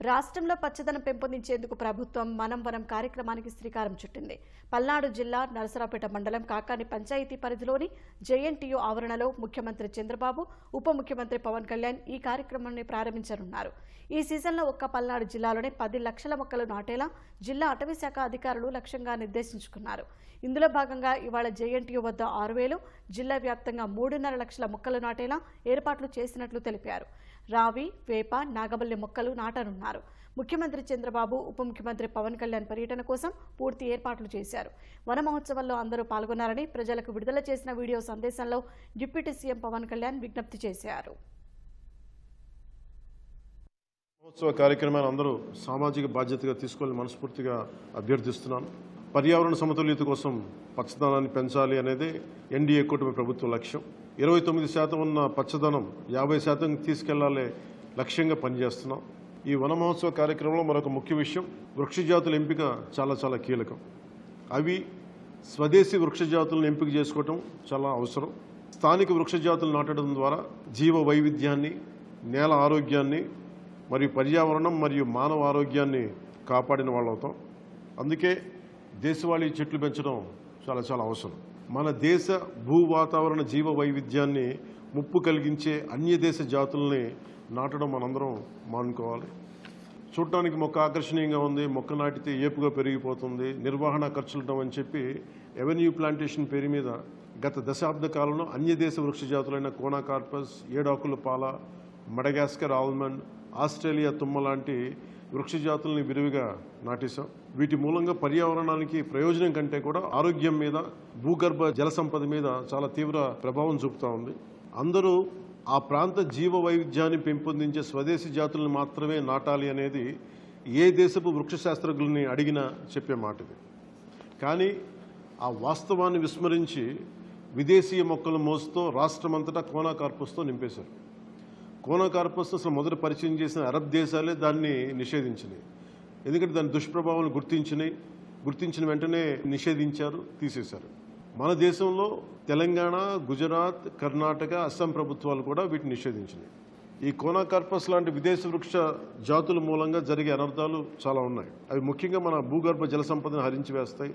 రాష్ట్రంలో పచ్చదనం పెంపొందించేందుకు ప్రభుత్వం మనం వనం కార్యక్రమానికి శ్రీకారం చుట్టింది. పల్నాడు జిల్లా నరసరావుపేట మండలం కాకాని పంచాయతీ పరిధిలోని జేఎన్టీయూ ఆవరణలో ముఖ్యమంత్రి చంద్రబాబు ఉప ముఖ్యమంత్రి పవన్ కళ్యాణ్ ఈ కార్యక్రమాన్ని ప్రారంభించనున్నారు. ఈ సీజన్లో ఒక్క పల్నాడు జిల్లాలోనే పది లక్షల మొక్కలు నాటేలా జిల్లా అటవీ శాఖ అధికారులు లక్ష్యంగా నిర్దేశించుకున్నారు. ఇందులో భాగంగా ఇవాళ జేఎన్టీయూ వద్ద ఆరు వేలు జిల్లా వ్యాప్తంగా మూడున్నర లక్షల మొక్కలు నాటేలా ఏర్పాట్లు చేసినట్లు తెలిపారు. రావి వేప నాగబల్లి మొక్కలు నాటనున్నారు. ముఖ్యమంత్రి చంద్రబాబు ఉప ముఖ్యమంత్రి పవన్ కళ్యాణ్ పర్యటన కోసం పూర్తి ఏర్పాట్లు చేశారు. వన మహోత్సవంలో అందరూ పాల్గొన్నారని ప్రజలకు విడుదల చేసిన వీడియో సందేశంలో డిప్యూటీ సీఎం పవన్ కళ్యాణ్ విజ్ఞప్తి చేశారు. మహోత్సవ కార్యక్రమాన్ని అందరూ సామాజిక బాధ్యతగా తీసుకోవాలని మనస్ఫూర్తిగా అభ్యర్థిస్తున్నాను. పర్యావరణ సమతుల్యత కోసం పచ్చదనాన్ని పెంచాలి అనేది ఎన్డీఏ కూటమి ప్రభుత్వ లక్ష్యం. ఇరవై తొమ్మిది శాతం ఉన్న పచ్చదనం యాభై శాతం తీసుకెళ్ళాలి లక్ష్యంగా పనిచేస్తున్నాం. ఈ వన మహోత్సవ కార్యక్రమంలో మరొక ముఖ్య విషయం వృక్షజాతుల ఎంపిక చాలా చాలా కీలకం. అవి స్వదేశీ వృక్షజాతులను ఎంపిక చేసుకోవటం చాలా అవసరం. స్థానిక వృక్షజాతులు నాటడం ద్వారా జీవ వైవిధ్యాన్ని నేల ఆరోగ్యాన్ని మరియు పర్యావరణం మరియు మానవ ఆరోగ్యాన్ని కాపాడిన వాళ్ళవుతాం. అందుకే దేశవాళీ చెట్లు పెంచడం చాలా చాలా అవసరం. మన దేశ భూ వాతావరణ జీవ వైవిధ్యాన్ని ముప్పు కలిగించే అన్యదేశ జాతుల్ని నాటడం మనందరం మానుకోవాలి. చూడటానికి మొక్క ఆకర్షణీయంగా ఉంది మొక్క నాటితే ఏపుగా పెరిగిపోతుంది నిర్వహణ ఖర్చులటం అని చెప్పి ఎవెన్యూ ప్లాంటేషన్ పేరు మీద గత దశాబ్ద కాలంలో అన్యదేశ వృక్ష జాతులైన కోనాకార్పస్ ఏడాకుల పాల మడగాస్కర్ ఆల్మండ్ ఆస్ట్రేలియా తుమ్మ లాంటి వృక్ష జాతుల్ని విరివిగా నాటేశాం. వీటి మూలంగా పర్యావరణానికి ప్రయోజనం కంటే కూడా ఆరోగ్యం మీద భూగర్భ జల సంపద మీద చాలా తీవ్ర ప్రభావం చూపుతా ఉంది. అందరూ ఆ ప్రాంత జీవ వైవిధ్యాన్ని పెంపొందించే స్వదేశీ జాతులను మాత్రమే నాటాలి అనేది ఏ దేశపు వృక్ష శాస్త్రజ్ఞుల్ని అడిగినా చెప్పే మాట ఇది. కానీ ఆ వాస్తవాన్ని విస్మరించి విదేశీయ మొక్కల మోసుతో రాష్ట్రమంతటా కోనా కోనాకార్పస్తో నింపేశారు. కోనాకార్పస్ అసలు మొదట పరిచయం చేసిన అరబ్ దేశాలే దాన్ని నిషేధించినాయి. ఎందుకంటే దాని దుష్ప్రభావాలను గుర్తించినాయి. గుర్తించిన వెంటనే నిషేధించారు తీసేశారు. మన దేశంలో తెలంగాణ గుజరాత్ కర్ణాటక అస్సాం ప్రభుత్వాలు కూడా వీటిని నిషేధించినాయి. ఈ కోనాకార్పస్ లాంటి విదేశ వృక్ష జాతుల మూలంగా జరిగే అనర్థాలు చాలా ఉన్నాయి. అవి ముఖ్యంగా మన భూగర్భ జల సంపదను హరించి వేస్తాయి.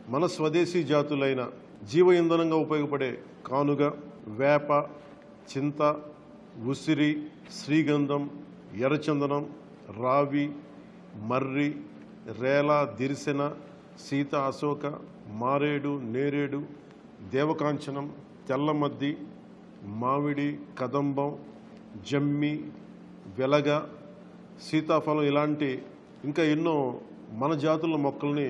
మన స్వదేశీ జాతులైన జీవ ఇంధనంగా ఉపయోగపడే కానుగ వేప చింత ఉసిరి శ్రీగంధం ఎర్రచందనం రావి మర్రి రేల దిరిసెన సీత అశోక మారేడు నేరేడు దేవకాంచనం తెల్లమద్ది మామిడి కదంబం జమ్మి వెలగ సీతాఫలం ఇలాంటి ఇంకా ఎన్నో మన జాతుల మొక్కల్ని